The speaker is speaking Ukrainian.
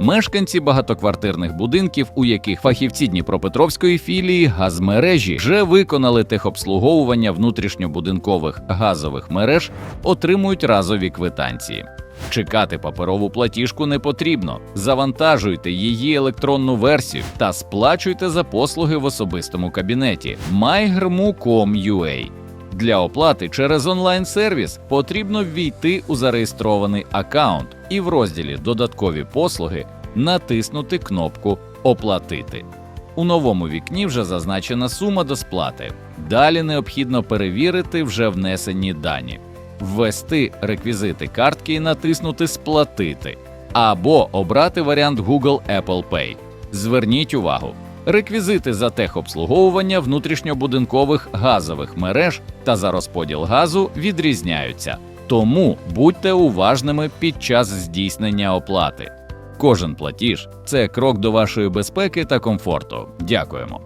Мешканці багатоквартирних будинків, у яких фахівці Дніпропетровської філії газмережі вже виконали техобслуговування внутрішньобудинкових газових мереж, отримують разові квитанції. Чекати паперову платіжку не потрібно. Завантажуйте її електронну версію та сплачуйте за послуги в особистому кабінеті mygrmu.com.ua. Для оплати через онлайн-сервіс потрібно ввійти у зареєстрований аккаунт і в розділі Додаткові послуги натиснути кнопку Оплатити. У новому вікні вже зазначена сума до сплати. Далі необхідно перевірити вже внесені дані, ввести реквізити картки і натиснути Сплатити або обрати варіант Google Apple Pay. Зверніть увагу, реквізити за техобслуговування внутрішньобудинкових газових мереж та за розподіл газу відрізняються. Тому будьте уважними під час здійснення оплати. Кожен платіж це крок до вашої безпеки та комфорту. Дякуємо.